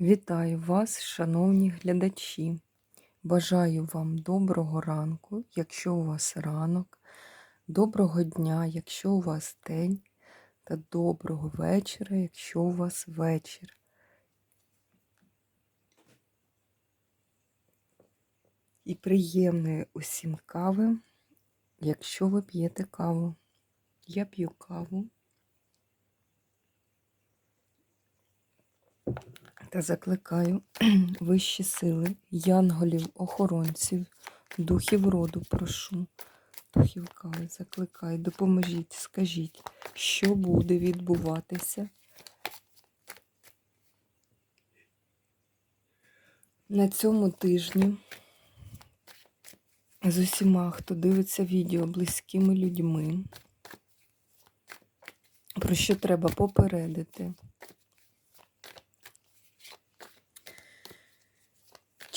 Вітаю вас, шановні глядачі. Бажаю вам доброго ранку, якщо у вас ранок, доброго дня, якщо у вас день, та доброго вечора, якщо у вас вечір. І приємної усім кави, якщо ви п'єте каву. Я п'ю каву. Та закликаю вищі сили, янголів, охоронців, духів роду прошу, духів кали, закликаю, допоможіть, скажіть, що буде відбуватися на цьому тижні з усіма, хто дивиться відео близькими людьми, про що треба попередити.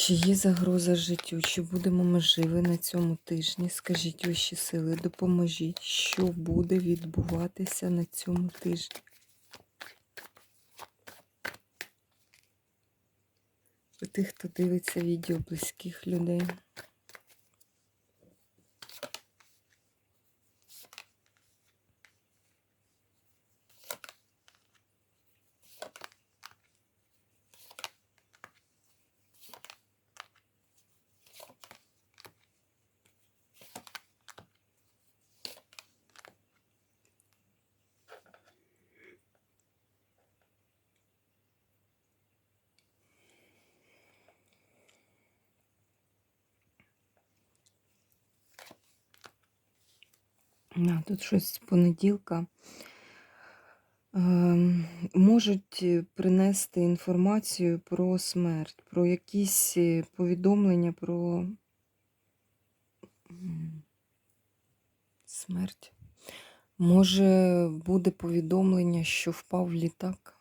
Чи є загроза життю? Чи будемо ми живі на цьому тижні? Скажіть ваші сили, допоможіть, що буде відбуватися на цьому тижні? У тих, хто дивиться відео близьких людей. Тут щось з понеділка. Ем, можуть е, принести інформацію про смерть, про якісь е, повідомлення про смерть. Може, буде повідомлення, що впав літак.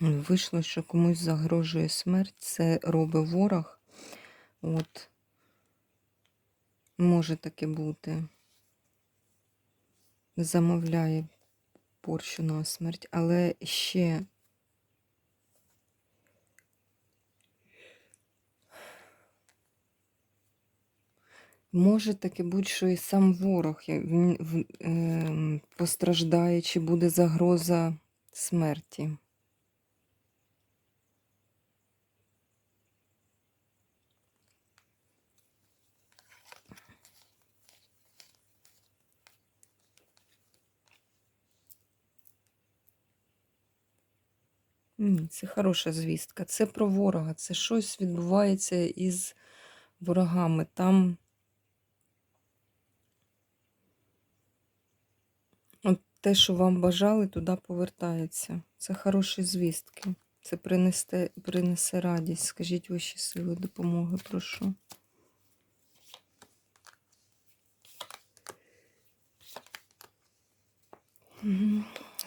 Вийшло, що комусь загрожує смерть, це робить ворог. От, може таке бути. Замовляє порчу на смерть, але ще може таке бути, що і сам ворог він ем, постраждає, чи буде загроза смерті. Ні, це хороша звістка. Це про ворога. Це щось відбувається із ворогами. Там от те, що вам бажали, туди повертається. Це хороші звістки. Це принесе, принесе радість. Скажіть вищі сили допомоги, прошу. Мгм.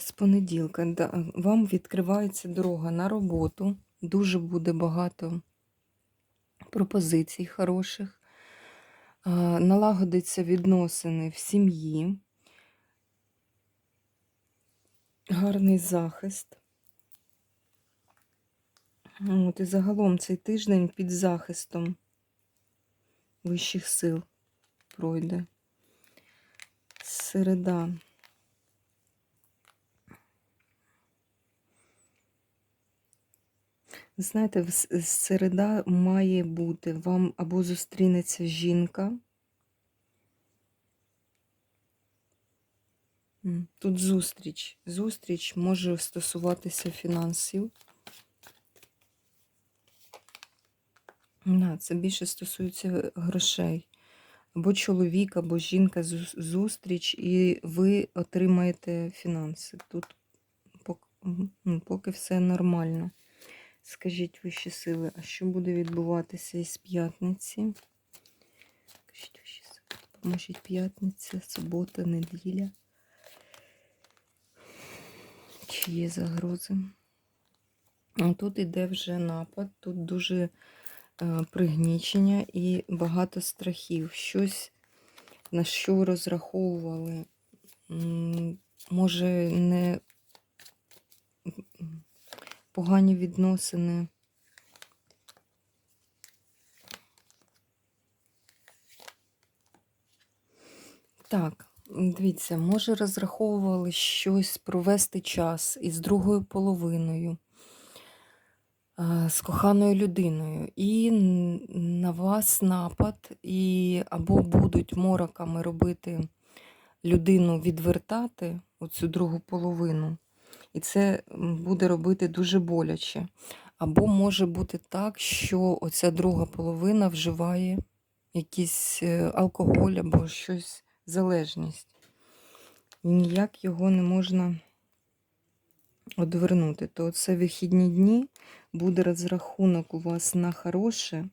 З понеділка вам відкривається дорога на роботу. Дуже буде багато пропозицій хороших. Налагодиться відносини в сім'ї. Гарний захист. От, і загалом цей тиждень під захистом вищих сил пройде. Середа. Знаєте, в середа має бути вам або зустрінеться жінка. Тут зустріч. Зустріч може стосуватися фінансів. Це більше стосується грошей. Або чоловік, або жінка зустріч, і ви отримаєте фінанси. Тут поки все нормально. Скажіть вищі сили, а що буде відбуватися із п'ятниці? Скажіть вищі сили, допоможіть п'ятниця, субота, неділя. Чи є загрози? Тут іде вже напад, тут дуже е, пригнічення і багато страхів. Щось, на що розраховували, може не погані відносини. Так, дивіться, може розраховували щось провести час із другою половиною, з коханою людиною, і на вас напад, і або будуть мороками робити людину відвертати, оцю другу половину, і це буде робити дуже боляче. Або може бути так, що оця друга половина вживає якийсь е, алкоголь або щось залежність. Ніяк його не можна одвернути. То це вихідні дні буде розрахунок у вас на хороше,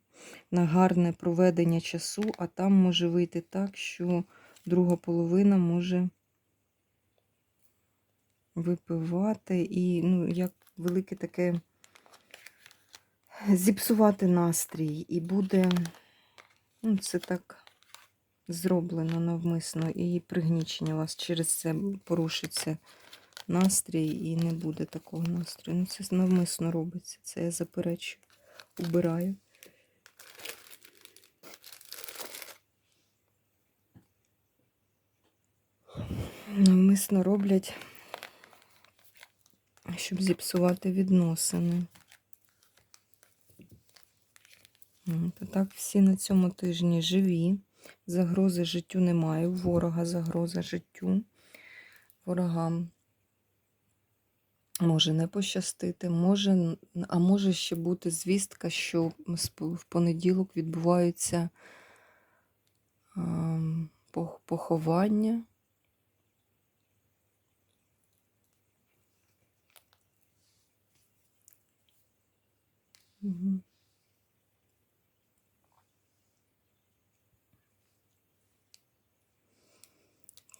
на гарне проведення часу, а там може вийти так, що друга половина може випивати і, ну, як велике таке зіпсувати настрій. І буде, ну, це так зроблено навмисно, і пригнічення у вас через це порушиться настрій, і не буде такого настрою. Ну, це навмисно робиться. Це я заперечую, убираю. Навмисно роблять, щоб зіпсувати відносини. От, так всі на цьому тижні живі. Загрози життю немає. Ворога загроза життю. Ворогам може не пощастити, може, а може ще бути звістка, що в понеділок відбуваються ем, поховання.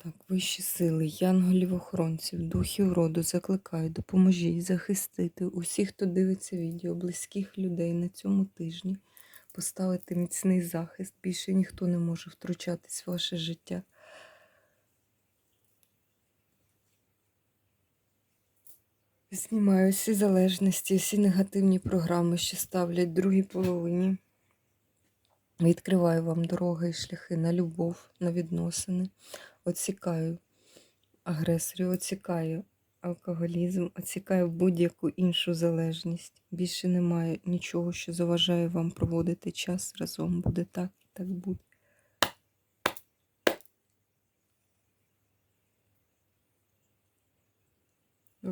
Так, вищі сили, янголів-охоронців, духів роду закликаю, допоможіть захистити усіх, хто дивиться відео, близьких людей на цьому тижні, поставити міцний захист. Більше ніхто не може втручатись в ваше життя. Знімаю всі залежності, всі негативні програми, що ставлять другій половині. Відкриваю вам дороги і шляхи на любов, на відносини. Оцікаю агресорів, оцікаю алкоголізм, оцікаю будь-яку іншу залежність. Більше немає нічого, що заважає вам проводити час разом. Буде так і так буде.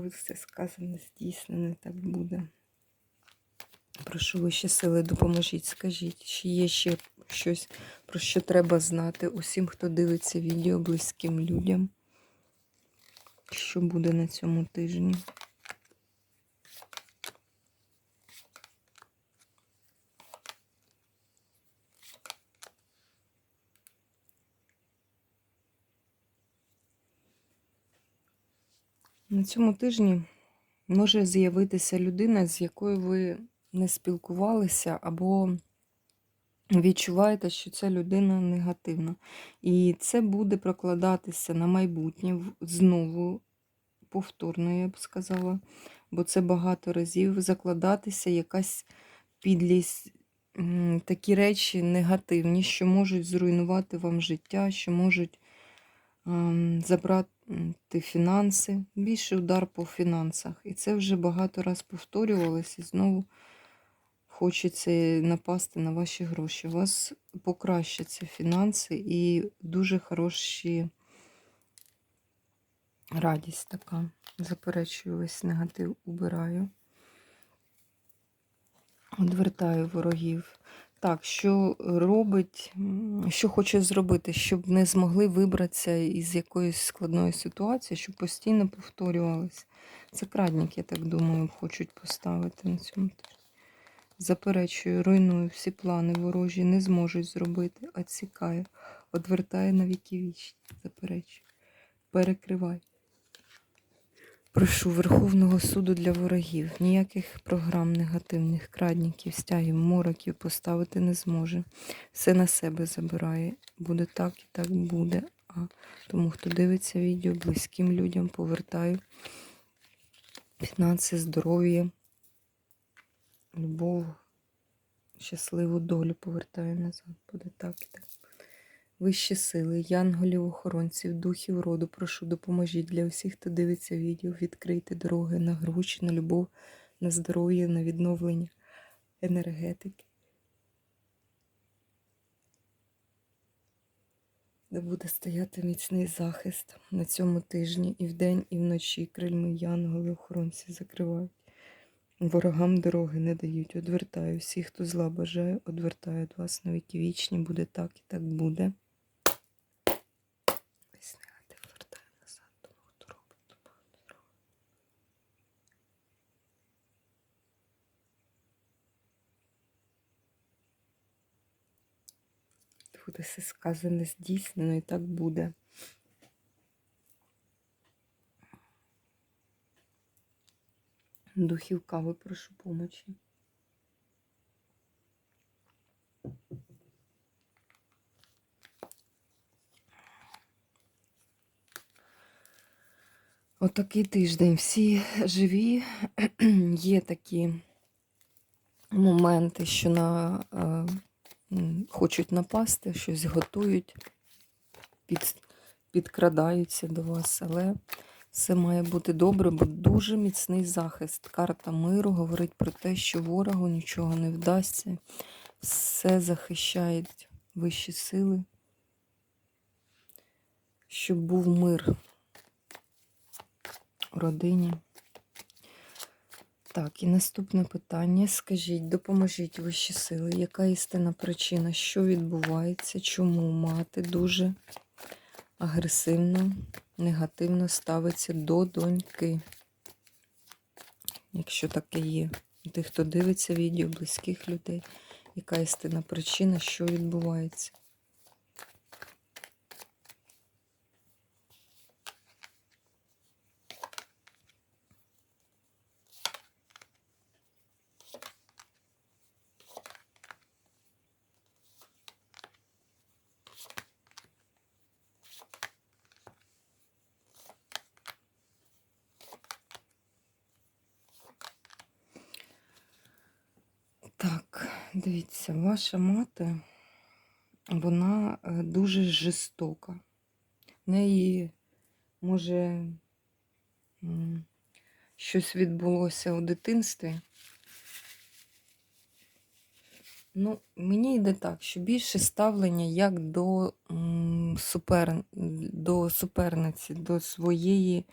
Все сказане, здійснене, так буде. Прошу вищі сили, допоможіть, скажіть, чи є ще щось, про що треба знати усім, хто дивиться відео близьким людям, що буде на цьому тижні. На цьому тижні може з'явитися людина, з якою ви не спілкувалися, або відчуваєте, що ця людина негативна. І це буде прокладатися на майбутнє знову, повторно, я б сказала, бо це багато разів закладатися якась підлість, такі речі негативні, що можуть зруйнувати вам життя, що можуть ем, забрати фінанси, більший удар по фінансах. І це вже багато раз повторювалося, і знову хочеться напасти на ваші гроші. У вас покращаться фінанси і дуже хороші радість така. Заперечую весь негатив, убираю. Одвертаю ворогів. Так, що робить, що хоче зробити, щоб не змогли вибратися із якоїсь складної ситуації, щоб постійно повторювалось. Це крадник, я так думаю, хочуть поставити на цьому заперечую, руйную всі плани ворожі, не зможуть зробити, відсікаю, одвертаю на віки вічні, заперечую, перекривай. Прошу Верховного суду для ворогів. Ніяких програм негативних, крадників, стягів, мороків поставити не зможе. Все на себе забирає. Буде так і так буде. А тому, хто дивиться відео, близьким людям повертаю фінанси, здоров'я, любов, щасливу долю повертаю назад. Буде так і так. Вищі сили, янголів, охоронців, духів роду, прошу, допоможіть для усіх, хто дивиться відео, відкрийте дороги на гроші, на любов, на здоров'я, на відновлення енергетики. Де буде стояти міцний захист на цьому тижні і вдень, і вночі крильми янголи, охоронці закривають. Ворогам дороги не дають, одвертаю. Всі, хто зла бажає, одвертаю від вас на віки вічні. Буде так і так буде. Весь негатив вертаю назад, тому хто робить, тому не робить. Буде все сказане, здійснено, і так буде. Духів кави, прошу помочі. Отакий тиждень. Всі живі. Є такі моменти, що на, е, хочуть напасти, щось готують, під, підкрадаються до вас, але все має бути добре, бо дуже міцний захист. Карта миру говорить про те, що ворогу нічого не вдасться. Все захищають вищі сили, щоб був мир у родині. Так, і наступне питання. Скажіть, допоможіть вищі сили, яка істинна причина, що відбувається, чому мати дуже агресивно, негативно ставиться до доньки? Якщо таке є. Тих, хто дивиться відео, близьких людей, яка істинна причина, що відбувається? Так, дивіться, ваша мати, вона е, дуже жорстока. В неї, може, щось відбулося у дитинстві. Ну, мені йде так, що більше ставлення як до, супер, до суперниці, до своєї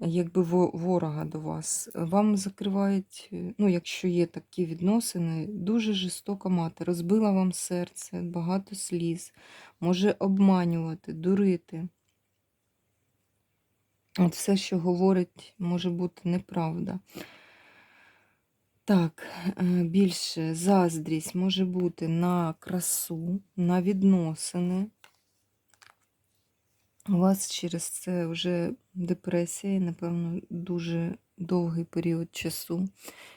якби ворога до вас. Вам закривають, е, ну, якщо є такі відносини, дуже жорстока мати. Розбила вам серце, багато сліз, може обманювати, дурити. От все, що говорить, може бути неправда. Так, е, більше заздрість може бути на красу, на відносини. У вас через це вже депресія, і, напевно, дуже довгий період часу.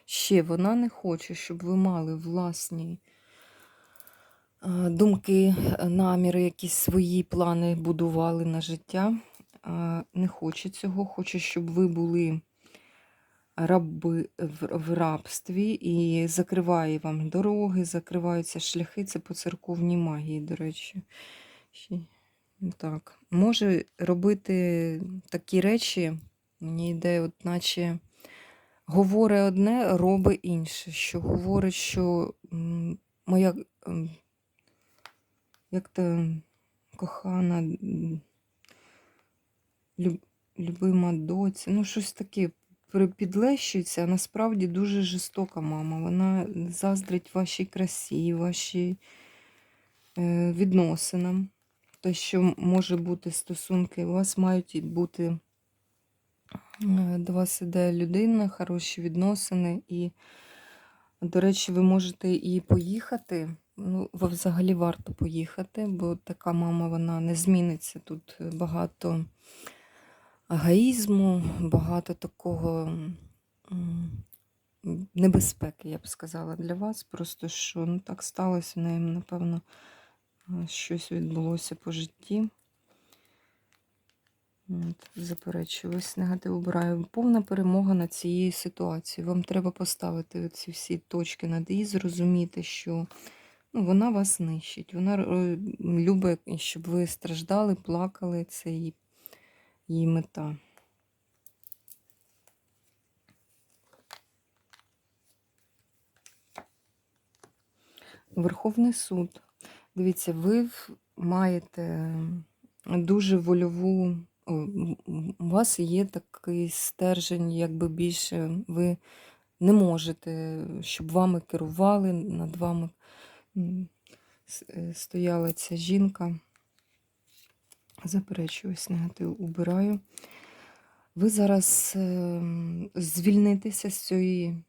Ще вона не хоче, щоб ви мали власні думки, наміри, якісь свої плани будували на життя. Не хоче цього, хоче, щоб ви були раби в рабстві і закриває вам дороги, закриваються шляхи. Це по церковній магії, до речі. Так. Може робити такі речі, мені йде, от наче говорить одне, робить інше. Що говорить, що моя як то кохана, люб- любима доця, ну щось таке підлещується, а насправді дуже жорстока мама. Вона заздрить вашій красі, вашій е, відносинам. Те, що може бути стосунки, у вас мають бути е, до вас іде людина, хороші відносини, і До речі, ви можете і поїхати. Ну, взагалі варто поїхати, бо така мама вона не зміниться. Тут багато егоїзму, багато такого небезпеки, я б сказала, для вас. Просто що ну, так сталося, в неї, напевно, щось відбулося по житті. От, заперечую, негатив обираю. Повна перемога над цією ситуацією. Вам треба поставити ці всі точки над і зрозуміти, що ну, вона вас нищить. Вона е, любить, щоб ви страждали, плакали. Це її, її мета. Верховний суд. Дивіться, ви маєте дуже вольову. У вас є такий стержень, якби більше ви не можете, щоб вами керували, над вами е, стояла ця жінка. Заперечую, ось негатив убираю. Ви зараз ем, звільнитеся з цієї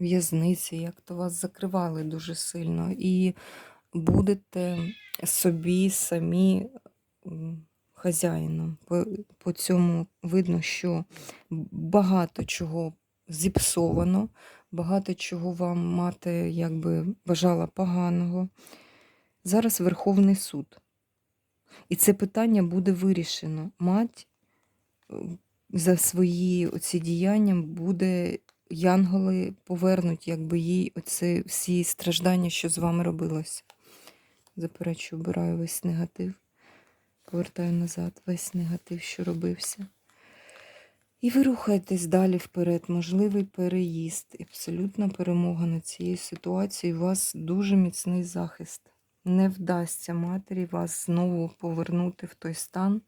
в'язниці, як то вас закривали дуже сильно, і будете собі самі хазяїном. По, по цьому видно, що багато чого зіпсовано, багато чого вам мати якби бажала поганого. Зараз Верховний суд. І це питання буде вирішено. Мать е, за свої оці діяння буде янголи повернуть, якби їй оці всі страждання, що з вами робилося. Заперечую, обираю весь негатив, повертаю назад весь негатив, що робився. І ви рухаєтесь далі вперед. Можливий переїзд, абсолютна перемога над цією ситуацією. У вас дуже міцний захист. Не вдасться матері вас знову повернути в той стан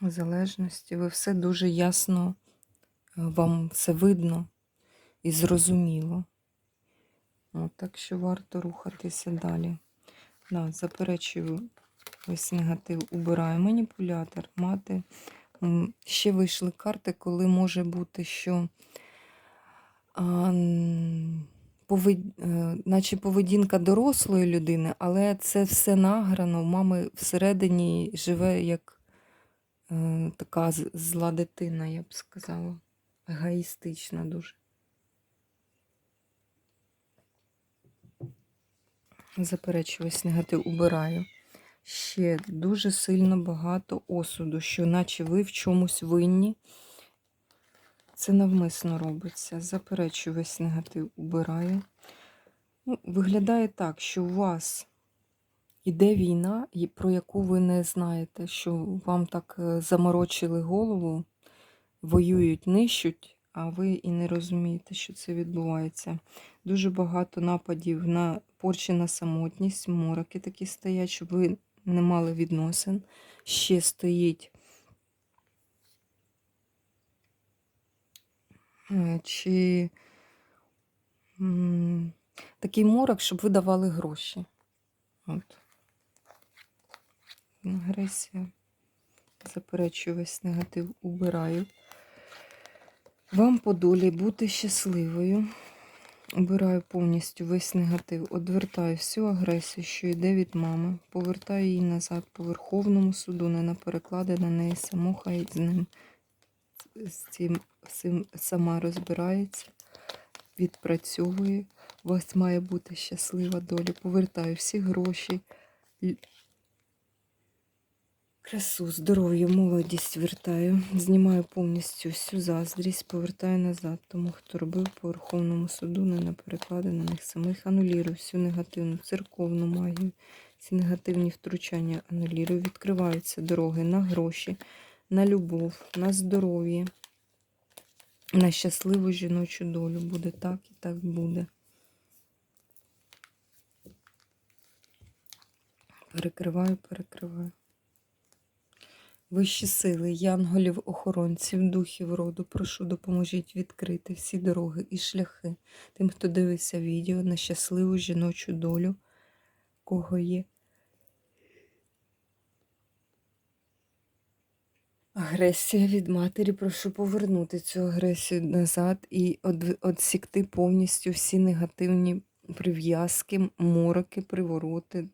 залежності. Ви все дуже ясно, е, вам все видно і зрозуміло. Так що варто рухатися далі. Да, заперечую ось негатив. Убираю маніпулятор, мати. Ще вийшли карти, коли може бути, що а, повед- е, наче поведінка дорослої людини, але це все награно. У мами всередині живе як е, така зла дитина, я б сказала. Егоїстична дуже. Заперечую, ось негатив убираю. Ще дуже сильно багато осуду, що наче ви в чомусь винні. Це навмисно робиться. Заперечую, весь негатив убираю. Ну, виглядає так, що у вас іде війна, про яку ви не знаєте, що вам так е, заморочили голову, воюють, нищуть, а ви і не розумієте, що це відбувається. Дуже багато нападів на порчі на самотність, мороки такі стоять, щоб ви не мали відносин. Ще стоїть. е, Чи такий морок, щоб ви давали гроші. От. Агресія. Заперечую весь негатив, убираю. Вам по долі бути щасливою. Убираю повністю весь негатив, одвертаю всю агресію, що йде від мами, повертаю її назад по Верховному суду, не на переклади на неї саму, хай з ним з цим всім сама розбирається, відпрацьовує. У вас має бути щаслива доля. Повертаю всі гроші, красу, здоров'я, молодість вертаю. Знімаю повністю всю заздрість, повертаю назад. Тому хто робив по Верховному суду, не на переклади на них самих. Анулірую всю негативну церковну магію. Ці негативні втручання анулірую. Відкриваються дороги на гроші, на любов, на здоров'я, на щасливу жіночу долю. Буде так і так буде. Перекриваю, перекриваю. Вищі сили, янголів, охоронців, духів роду, прошу, допоможіть відкрити всі дороги і шляхи тим, хто дивиться відео на щасливу жіночу долю, кого є Агресія від матері. Прошу повернути цю агресію назад і відсікти повністю всі негативні прив'язки, мороки, привороти,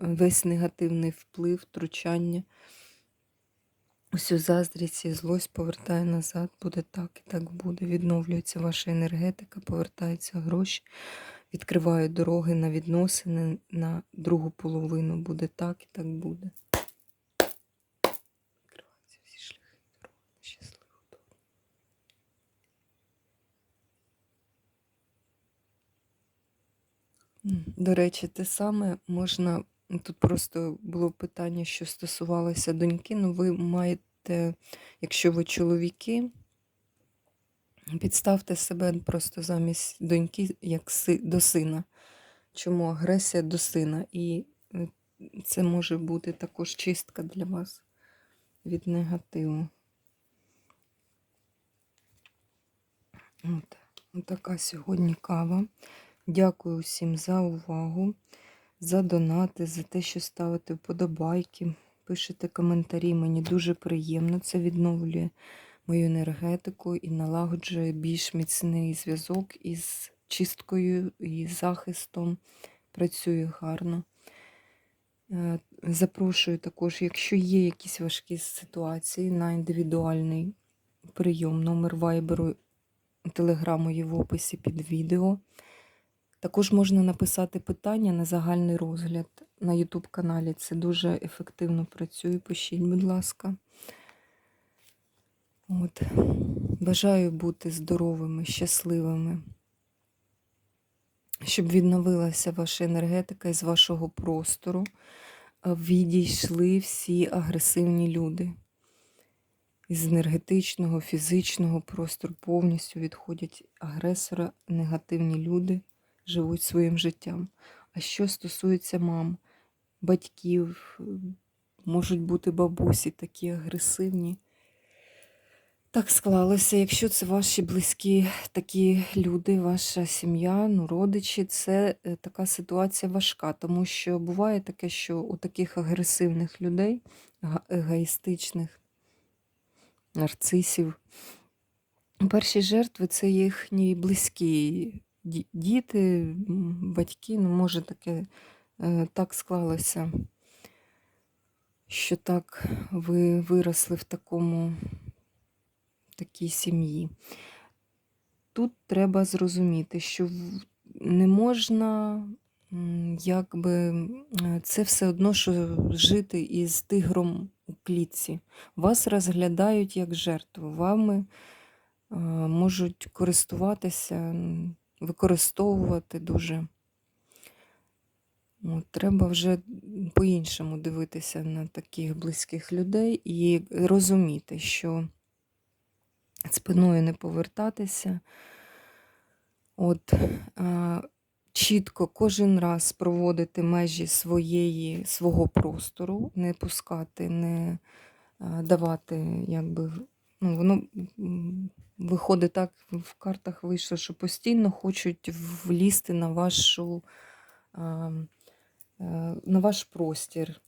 весь негативний вплив, втручання. Усю заздрість і злость повертає назад, буде так і так буде. Відновлюється ваша енергетика, повертаються гроші, відкривають дороги на відносини на другу половину. Буде так і так буде. Відкриваються всі шляхи дороги. Щасливо. М, До речі, те саме можна. Тут просто було питання, що стосувалося доньки. Ну, ви маєте, якщо ви чоловіки, підставте себе просто замість доньки, як до сина. Чому агресія до сина? І е, це може бути також чистка для вас від негативу. От, от така сьогодні кава. Дякую всім за увагу, за донати, за те, що ставите вподобайки, пишете коментарі. Мені дуже приємно. Це відновлює мою енергетику і налагоджує більш міцний зв'язок із чисткою і захистом. Працює гарно. Е, Запрошую також, якщо є якісь важкі ситуації на індивідуальний прийом, номер вайберу, телеграму є в описі під відео. Також можна написати питання на загальний розгляд на YouTube каналі. Це дуже ефективно працює. Пишіть, будь ласка. От. Бажаю бути здоровими, щасливими, щоб відновилася ваша енергетика із вашого простору, відійшли всі агресивні люди. Із енергетичного, фізичного простору повністю відходять агресора, негативні люди живуть своїм життям. А що стосується мам, батьків, можуть бути бабусі такі агресивні. Так склалося, якщо це ваші близькі такі люди, ваша сім'я, ну, родичі, це е, така ситуація важка, тому що буває таке, що у таких агресивних людей, егоїстичних, нарцисів, перші жертви це їхні близькі діти, батьки. Ну, може таке е, так склалося, що так ви виросли в такому такій сім'ї. Тут треба зрозуміти, що не можна, якби, е, це все одно, що жити із тигром у клітці. Вас розглядають як жертву, вами е, можуть користуватися, використовувати дуже. От, треба вже по-іншому дивитися на таких близьких людей і розуміти, що спиною не повертатися. От, а, чітко кожен раз проводити межі своєї, свого простору, не пускати, не давати, якби, ну, воно виходить так, в картах вийшло, що постійно хочуть влізти на вашу, е, на ваш простір,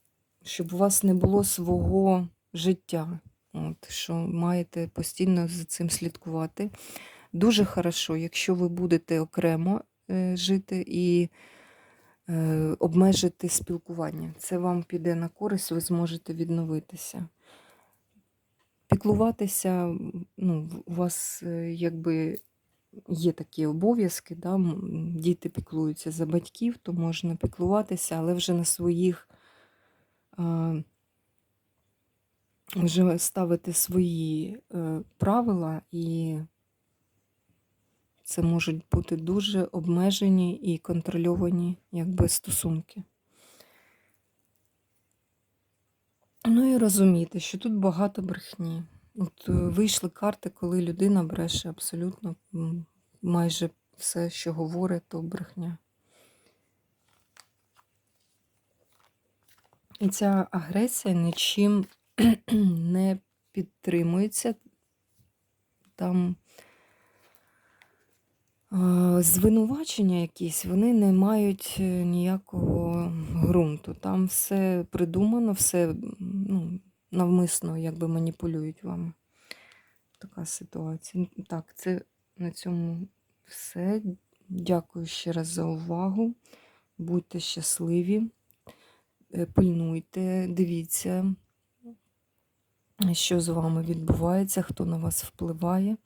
щоб у вас не було свого життя. От, що маєте постійно за цим слідкувати. Дуже хорошо, якщо ви будете окремо е, жити і е, обмежити спілкування. Це вам піде на користь, ви зможете відновитися. Піклуватися, ну, у вас е, якби є такі обов'язки, да? діти піклуються за батьків, то можна піклуватися, але вже на своїх. е, вже ставити свої е, правила, і це можуть бути дуже обмежені і контрольовані якби, стосунки. Ну і розуміти, що тут багато брехні. От е, вийшли карти, коли людина бреше абсолютно майже все, що говорить, то брехня. І ця агресія нічим не підтримується. Там звинувачення якісь, вони не мають е, ніякого ґрунту. Там все придумано, все ну, навмисно якби маніпулюють вами. Така ситуація. Так, це на цьому все. Дякую ще раз за увагу. Будьте щасливі, е, пильнуйте, дивіться, що з вами відбувається, хто на вас впливає.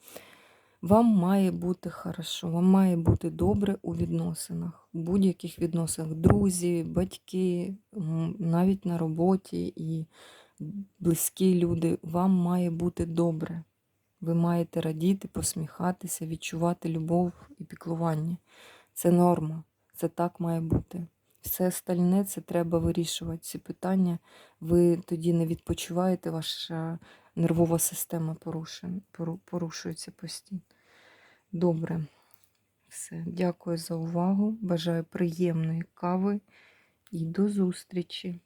Вам має бути хорошо, вам має бути добре у відносинах, у будь-яких відносинах. Друзі, батьки, навіть на роботі і близькі люди. Вам має бути добре. Ви маєте радіти, посміхатися, відчувати любов і піклування. Це норма, це так має бути. Все остальне це треба вирішувати. Ці питання ви тоді не відпочиваєте, ваша нервова система порушується постійно. Добре. Все. Дякую за увагу. Бажаю приємної кави і до зустрічі.